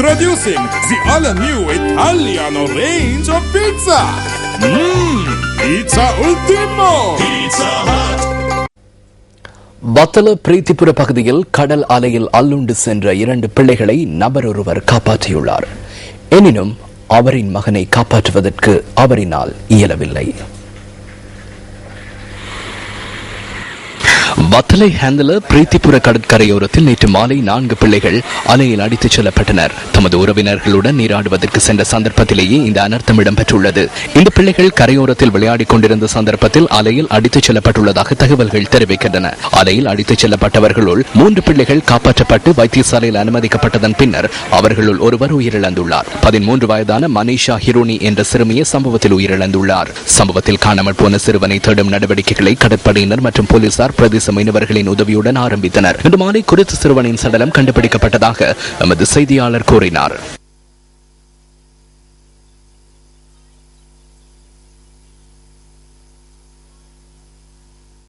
Introducing the all-new Italiano range of pizza. Mmm, Pizza Ultimo. Pizza Hut. வத்தல பிரீத்திபுர பகுதியில் கடல் அலையில் அல்லுண்டு சென்ற இரண்டு பிள்ளைகளை நபர் ஒருவர் காப்பாற்றியுள்ளார் எனினும் அவரின் மகனை காப்பாற்றுவதற்கு அவரினால் இயலவில்லை வத்தலை ஹேந்தல பிரீத்திபுர கடற்கரையோரத்தில் நேற்று மாலை நான்கு பிள்ளைகள் அலையில் அடித்துச் செல்லப்பட்டனர். தமது உறவினர்களுடன் நீராடுவதற்கு சென்ற சந்தர்ப்பத்திலேயே இந்த அனர்த்தம் இடம்பெற்றுள்ளது. இந்த பிள்ளைகள் கரையோரத்தில் விளையாடிக் கொண்டிருந்த சந்தர்ப்பத்தில் அலையில் அடித்துச் செல்லப்பட்டுள்ளதாக தகவல்கள் தெரிவிக்கின்றன. அலையில் அடித்துச் செல்லப்பட்டவர்களுள் மூன்று பிள்ளைகள் காப்பாற்றப்பட்டு வைத்தியசாலையில் அனுமதிக்கப்பட்டதன் பின்னர் அவர்களுள் ஒருவர் உயிரிழந்துள்ளார். பதிமூன்று வயதான மனிஷா ஹிரோனி என்ற சிறுமியை சம்பவத்தில் உயிரிழந்துள்ளார். சம்பவத்தில் காணாமல் போன சிறுவனை தேடும் நடவடிக்கைகளை கடற்படையினர் மற்றும் போலீசார் பிரதேச மீனவர்களின் உதவியுடன் ஆரம்பித்தனர். இன்று மாலை குறித்த சிறுவனின் சடலம் கண்டுபிடிக்கப்பட்டதாக எமது செய்தியாளர் கூறினார்.